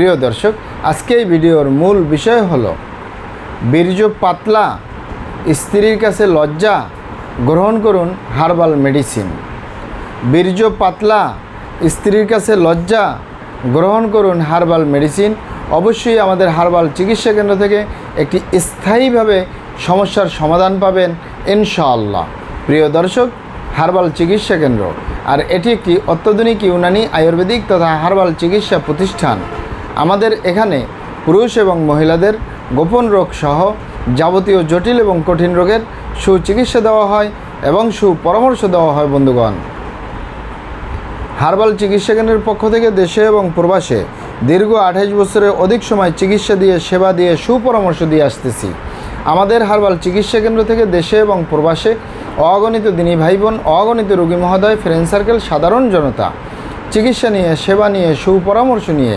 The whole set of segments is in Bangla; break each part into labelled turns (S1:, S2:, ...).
S1: প্রিয় দর্শক, আজকে এই ভিডিওর মূল বিষয় হল, বীর্য পাতলা, স্ত্রীর কাছে লজ্জা, গ্রহণ করুন হার্বাল মেডিসিন। বীর্য পাতলা, স্ত্রীর কাছে লজ্জা, গ্রহণ করুন হার্বাল মেডিসিন। অবশ্যই আমাদের হার্বাল চিকিৎসা কেন্দ্র থেকে একটি স্থায়ীভাবে সমস্যার সমাধান পাবেন ইনশাআল্লাহ। প্রিয় দর্শক, হার্বাল চিকিৎসা কেন্দ্র। আর এটি একটি অত্যাধুনিক ইউনানি আয়ুর্বেদিক তথা হার্বাল চিকিৎসা প্রতিষ্ঠান। আমাদের এখানে পুরুষ এবং মহিলাদের গোপন রোগ সহ যাবতীয় জটিল এবং কঠিন রোগের সুচিকিৎসা দেওয়া হয় এবং সুপরামর্শ দেওয়া হয়, বন্ধুগণ। হার্বাল চিকিৎসা কেন্দ্রের পক্ষ থেকে দেশে এবং প্রবাসে দীর্ঘ আঠাইশ বছরের অধিক সময় চিকিৎসা দিয়ে, সেবা দিয়ে, সুপরামর্শ দিয়ে আসতেছি। আমাদের হার্বাল চিকিৎসা কেন্দ্র থেকে দেশে এবং প্রবাসে অগণিত দিনী ভাই বোন অগণিত রোগী মহোদয়, ফ্রেন্ড সার্কেল, সাধারণ জনতা চিকিৎসা নিয়ে, সেবা নিয়ে, সুপরামর্শ নিয়ে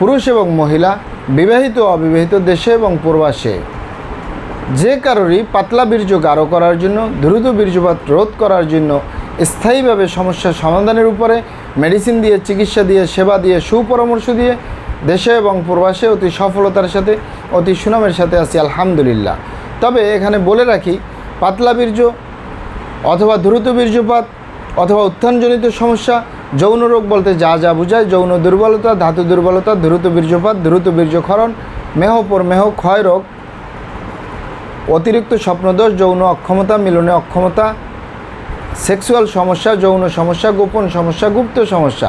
S1: পুরুষ এবং মহিলা, বিবাহিত অবিবাহিত দেশে এবং প্রবাসে। যে কারোরই পাতলা বীর্য গাঢ় করার জন্য, দ্রুত বীর্যপাত রোধ করার জন্য স্থায়ীভাবে সমস্যার সমাধানের উপরে মেডিসিন দিয়ে, চিকিৎসা দিয়ে, সেবা দিয়ে, সুপরামর্শ দিয়ে দেশে এবং প্রবাসে অতি সফলতার সাথে, অতি সুনামের সাথে আছি, আলহামদুলিল্লাহ। তবে এখানে বলে রাখি, পাতলা বীর্য অথবা দ্রুত বীর্যপাত অথবা উত্থানজনিত সমস্যা যৌন রোগ বলতে যা যা বোঝায়, যৌন দুর্বলতা, ধাতু দুর্বলতা, দ্রুত বীর্যপাত, দ্রুত বীর্যক্ষরণ মেহপর মেহ, ক্ষয় রোগ, অতিরিক্ত স্বপ্নদোষ, যৌন অক্ষমতা, মিলনে অক্ষমতা, সেক্সুয়াল সমস্যা, যৌন সমস্যা, গোপন সমস্যা, গুপ্ত সমস্যা।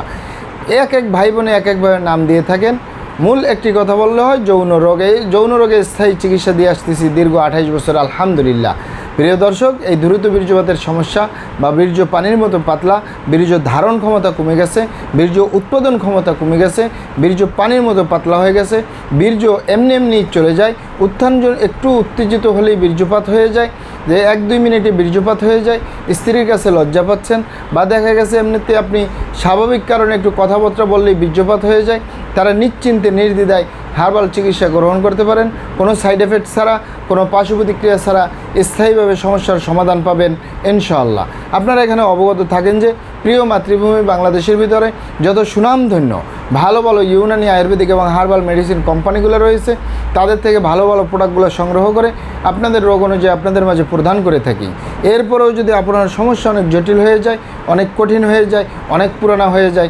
S1: এক এক ভাই বোনে এক একভাবে নাম দিয়ে থাকেন। মূল একটি কথা বললে হয়, যৌন রোগে যৌন রোগে স্থায়ী চিকিৎসা দিয়ে আসতেছি দীর্ঘ আঠাইশ বছর, আলহামদুলিল্লাহ। প্রিয় দর্শক, এই দ্রুত বীর্যপাতের সমস্যা বা বীর্য পানির মতো পাতলা, বীর্য ধারণ ক্ষমতা কমে গেছে, বীর্য উৎপাদন ক্ষমতা কমে গেছে, বীর্য পানির মতো পাতলা হয়ে গেছে, বীর্য এমনি এমনি চলে যায়, উত্থান একটু উত্তেজিত হলেই বীর্যপাত হয়ে যায়, যে এক দুই মিনিটে বীর্যপাত হয়ে যায়, স্ত্রীর কাছে লজ্জা পাচ্ছেন বা দেখা গেছে এমনিতে আপনি স্বাভাবিক কারণে একটু কথাবার্তা বললেই বীর্যপাত হয়ে যায়, তারা নিশ্চিন্তে, নির্দ্বিধায় হার্বাল চিকিৎসা গ্রহণ করতে পারেন। কোনো সাইড এফেক্ট ছাড়া, কোনো পার্শ্ব প্রতিক্রিয়া ছাড়া স্থায়ীভাবে সমস্যার সমাধান পাবেন ইনশাআল্লাহ। আপনারা এখানে অবগত থাকেন যে প্রিয় মাতৃভূমি বাংলাদেশের ভিতরে যত সুনামধন্য, ভালো ভালো ইউনানি আয়ুর্বেদিক এবং হার্বাল মেডিসিন কোম্পানিগুলো রয়েছে, তাদের থেকে ভালো ভালো প্রোডাক্টগুলো সংগ্রহ করে আপনাদের রোগ অনুযায়ী আপনাদের মাঝে প্রদান করে থাকি। এরপরেও যদি আপনার সমস্যা অনেক জটিল হয়ে যায়, অনেক কঠিন হয়ে যায়, অনেক পুরানা হয়ে যায়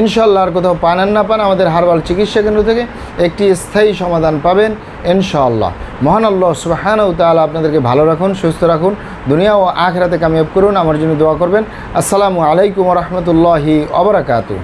S1: ইনশাল্লাহ আর কোথাও পান আর না পান, আমাদের হারবাল চিকিৎসা কেন্দ্র থেকে একটি স্থায়ী সমাধান পাবেন ইনশাআল্লাহ। মহান আল্লাহ সুবাহানাউ তাহলে আপনাদেরকে ভালো রাখুন, সুস্থ রাখুন, দুনিয়া ও আখ আখরাতে কামিয়াব করুন, আমার জন্য দোয়া করবেন। আসসালামু আলাইকুম রহমতুল্লাহি অবরাকাতু